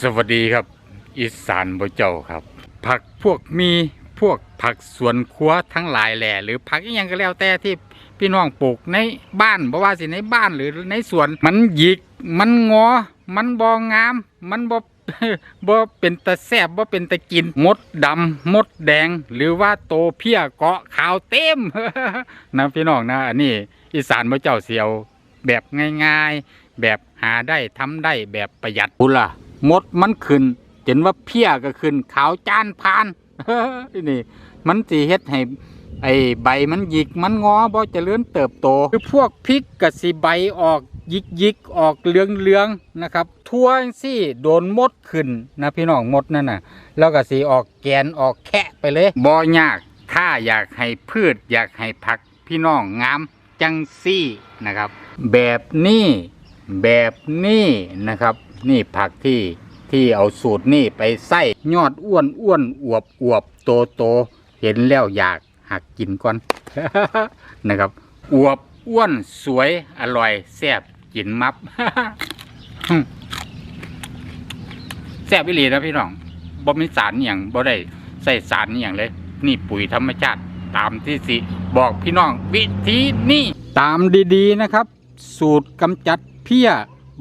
สวัสดีครับ อีสานบ่เจ้าครับ ผักพวกมีพวกผักสวนครัวทั้งหลายแหล่หรือผักอหยังก็แล้วแต่ที่พี่น้องปลูกในบ้านบ่ว่าสิในบ้านหรือในสวนมันหยิกมันงอ มันบ่งาม มันบ่บ่เป็นตะแซบบ่เป็นตะกินมดดำมดแดง หรือว่าโตเพี้ยเกาะขาวเต็มนะพี่น้องนะอันนี้อีสานบ่เจ้าเสียวแบบง่าย ๆ แบบหาได้ทำได้แบบประหยัดพุล่ะ มดมันขึ้นเห็นว่าเพี้ยก็ขึ้นขาวจานพานนี่ มันสิเฮ็ดให้ไอ้ใบมันหยิกมันงอบ่เจริญเติบโต คือพวกพริกก็สิใบออกหยิกยิกออกเหลืองเหลืองนะครับทั่วซี่โดนมดขึ้นนะพี่น้องมดนั่นน่ะ แล้วก็สิออกแกนออกแคะไปเลยบ่ยากถ้าอยากให้พืชอยากให้ผักพี่น้องงามจังซี่นะครับ แบบนี้แบบนี้นะครับ นี่ผักที่ที่เอาสูตรนี่ไปใส่ยอดอ้วนอ้วนอวบอวบโตโตเห็นแล้วอยากหักกินก่อน นะครับ อวบอ้วนสวยอร่อยแซ่บกินมับแซ่บวิลีนะพี่น้องบ่มีสารอย่างบ่ได้ใส่สารอย่างเลย นี่ปุ๋ยธรรมชาติตามที่สิบอกพี่น้อง วิธีนี้ตามดีๆนะครับ สูตรกำจัดเพี้ย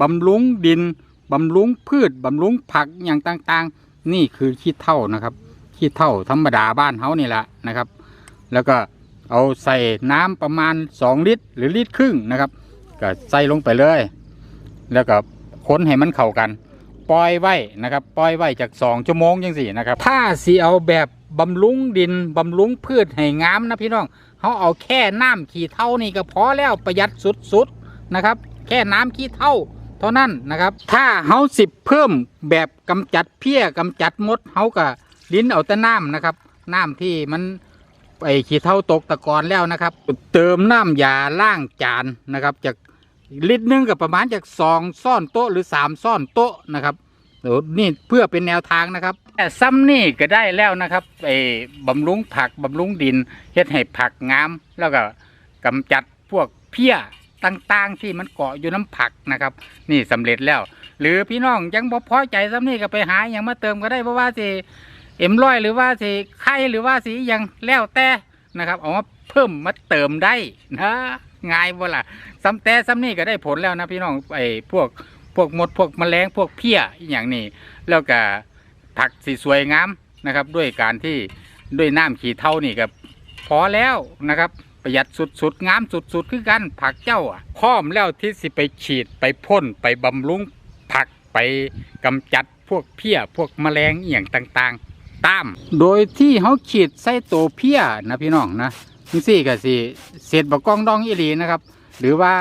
บำรุงดิน บำรุงพืชบำรุงผักอย่างต่างๆ นี่คือขี้เท่านะครับขี้เท่าธรรมดาบ้านเฮานี่แหละนะครับ แล้วก็เอาใส่น้ำประมาณ 2 ลิตร หรือลิตรครึ่งนะครับ ก็ใส่ลงไปเลย แล้วก็ค้นให้มันเข้ากัน ปล่อยไว้นะครับ ปล่อยไว้จาก 2 ชั่วโมงจังสี่นะครับ ถ้าสีเอาแบบบำรุงดินบำรุงพืชให้งามนะพี่น้องเขาเอาแค่น้ำขี้เท่านี่ก็พอแล้วประหยัดสุดๆนะครับ แค่น้ำขี้เท่า ท่านั้นนะครับ ถ้าเขาสิบเพิ่มแบบกำจัดเพี้ยกำจัดมดเขาก็ลิ้นเอาแต่น้ำนะครับ น้ำที่มันไอขี้เท่าตกตะกอนแล้วนะครับ เติมน้ำยาล้างจานนะครับ จากลิตรหนึงกับประมาณจากสองซ่อนโต๊ะหรือสามซ่อนโต๊ะนะครับเดี๋ยวนี่เพื่อเป็นแนวทางนะครับแต่ซ้ำนี่ก็ได้แล้วนะครับไอ้บำรุงผักบำรุงดินเฮ็ดให้ผักงามแล้วก็กำจัดพวกเพี้ย ต่างๆ ที่มันเกาะอยู่น้ำผักนะครับ นี่สำเร็จแล้ว หรือพี่น้องยังบ่พอใจซ้ำนี่ก็ไปหาอย่างมาเติมก็ได้เพราะว่าสิเอ็มร้อยหรือว่าสิไข่หรือว่าสิอยังแล้วแต่นะครับเอามาเพิ่มมาเติมได้นะง่ายบ่ล่ะซ้ำแต่ซ้ำนี่ก็ได้ผลแล้วนะพี่น้องไอ้พวกพวกมดพวกแมลงพวกเพี้ยอย่างนี้แล้วก็ผักสีสวยงามนะครับ ด้วยการที่ด้วยน้ำขี้เท่านี่ก็พอแล้วนะครับ ประหยัดสุดๆงามสุดๆคือกันผักเจ้าอะพร้อมแล้วที่สิไปฉีดไปพ่นไปบำรุงผักไปกำจัดพวกเพี้ยพวกแมลงอย่างต่างๆ ตาม โดยที่เขาฉีดใส่ตัวเพี้ยนะพี่น้องนะจังซี่ก็สิเศษบะกองดองอีหลีนะครับ หรือว่า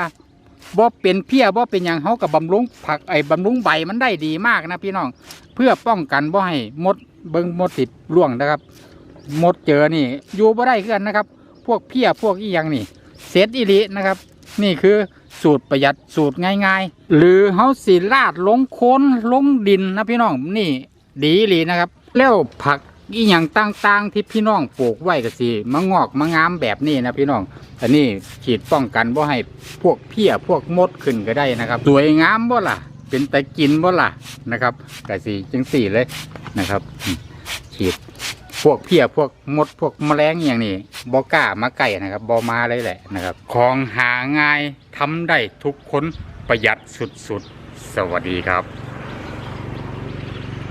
บ่เป็นเพี้ยบ่เป็นหยังเขากับบำรุงผักไอ้บำรุงใบมันได้ดีมากนะพี่น้องเพื่อป้องกันบ่ให้มดเบิ้งมดติดร่วงนะครับ มดเจอนี่อยู่บ่ได้คือนนะครับ พวกเพี้ยพวกอีหยังนี่เศษอีหลีนะครับ นี่คือสูตรประหยัดสูตรง่ายๆ หรือเฮาสิลาดลงโคนลงดินนะพี่น้องนี่ดีหลีนะครับ แล้วผักอีหยังต่างๆ ที่พี่น้องปลูกไว้ก็สิมางอกมางามแบบนี้นะพี่น้องอันนี้ฉีดป้องกันบ่ให้พวกเพี้ยพวกมดขึ้นก็ได้นะครับสวยงามบ่ล่ะ เป็นแตะกินบ่ล่ะนะครับก็สิจังสี่เลยนะครับอืมฉีด วกเพี้ยพวกมดพวกแมลงอย่างนี้บอกล้ามาไก่นะครับบอมาเลยแหละนะครับ ของหาง่ายทำได้ทุกคนประหยัดสุดๆสวัสดีครับ